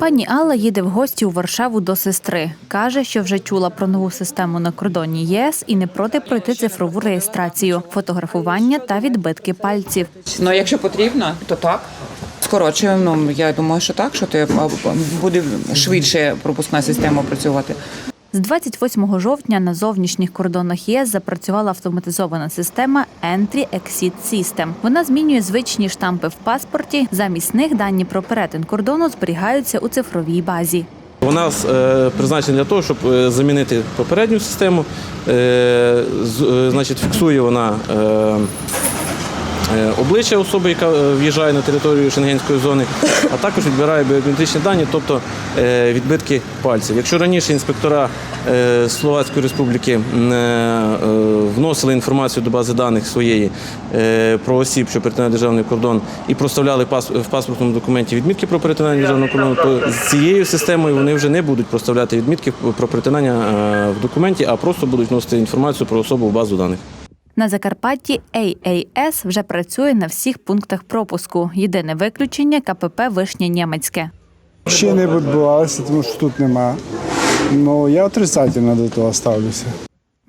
Пані Алла їде в гості у Варшаву до сестри. Каже, що вже чула про нову систему на кордоні єС і не проти пройти цифрову реєстрацію, фотографування та відбитки пальців. Ну, якщо потрібно, то так. Скорочуємо. Ну, я думаю, що так, що ти буде швидше пропускна система працювати. З 28 жовтня на зовнішніх кордонах ЄС запрацювала автоматизована система Entry-Exit System. Вона змінює звичні штампи в паспорті. Замість них дані про перетин кордону зберігаються у цифровій базі. Вона е, призначена для того, щоб е, замінити попередню систему. Е, Значить, фіксує вона обличчя особи, яка е, в'їжджає на територію шенгенської зони, а також відбирає біометричні дані, тобто е, відбитки пальців. Якщо раніше інспектора е, Словацької республіки е, е, вносили інформацію до бази даних своєї е, про осіб, що перетинають державний кордон, і проставляли в паспортному документі відмітки про перетинання державного кордону, то з цією системою вони вже не будуть проставляти відмітки про перетинання е, в документі, а просто будуть вносити інформацію про особу в базу даних. На Закарпатті AAS вже працює на всіх пунктах пропуску. Єдине виключення КПП Вишня Німецьке. Ще не відбувалося, тому що тут нема. Ну я отрицательно до того ставлюся.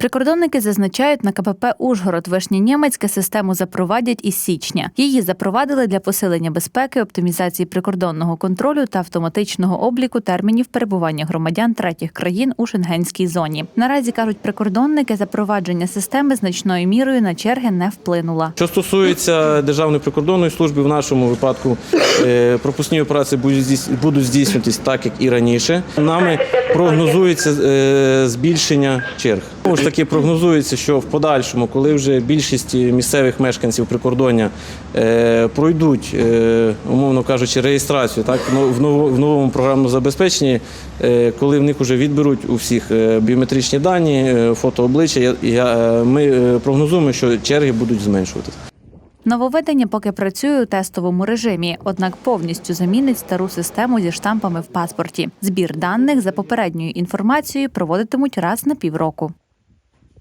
Прикордонники зазначають, на КПП Ужгород Вишня Німецьке систему запровадять із січня. Її запровадили для посилення безпеки, оптимізації прикордонного контролю та автоматичного обліку термінів перебування громадян третіх країн у шенгенській зоні. Наразі кажуть прикордонники, запровадження системи значною мірою на черги не вплинуло. Що стосується Державної прикордонної служби, в нашому випадку е, пропускні операції будуть здійснюватись так, як і раніше. Нами прогнозується е, збільшення черг. Знову ж таки, прогнозується, що в подальшому, коли вже більшість місцевих мешканців прикордоння е, пройдуть, е, умовно кажучи, реєстрацію так, в нов- в ново- в новому програмному забезпеченні, е, коли в них вже відберуть у всіх е, біометричні дані, е, фото обличчя, я- я, е, ми прогнозуємо, що черги будуть зменшуватися. Нововведення поки працює у тестовому режимі, однак повністю замінить стару систему зі штампами в паспорті. Збір даних за попередньою інформацією проводитимуть раз на півроку.